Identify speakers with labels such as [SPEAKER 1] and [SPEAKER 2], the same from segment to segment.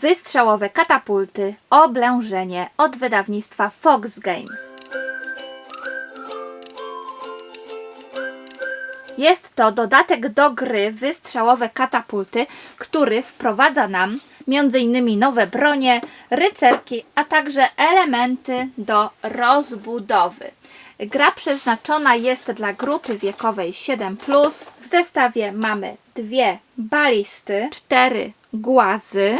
[SPEAKER 1] Wystrzałowe katapulty, oblężenie od wydawnictwa Fox Games. Jest to dodatek do gry Wystrzałowe katapulty, który wprowadza nam m.in. nowe bronie, rycerki, a także elementy do rozbudowy. Gra przeznaczona jest dla grupy wiekowej 7. W zestawie mamy dwie balisty, cztery głazy,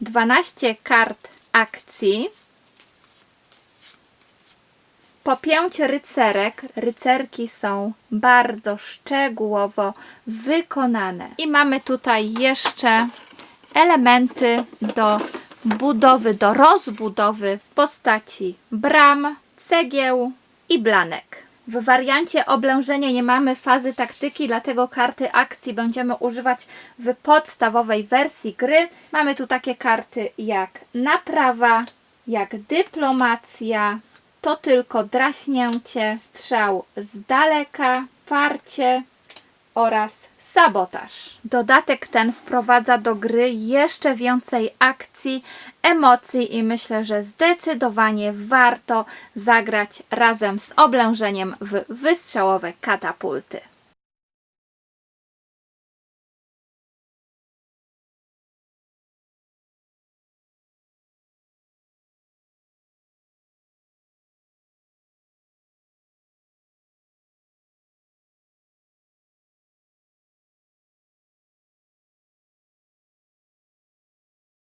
[SPEAKER 1] 12 kart akcji, po pięć rycerek. Rycerki są bardzo szczegółowo wykonane. I mamy tutaj jeszcze elementy do budowy, do rozbudowy w postaci bram, cegieł i blanek. W wariancie oblężenie nie mamy fazy taktyki, dlatego karty akcji będziemy używać w podstawowej wersji gry. Mamy tu takie karty jak naprawa, jak dyplomacja, to tylko draśnięcie, strzał z daleka, parcie oraz sabotaż. Dodatek ten wprowadza do gry jeszcze więcej akcji, emocji i myślę, że zdecydowanie warto zagrać razem z oblężeniem w wystrzałowe katapulty.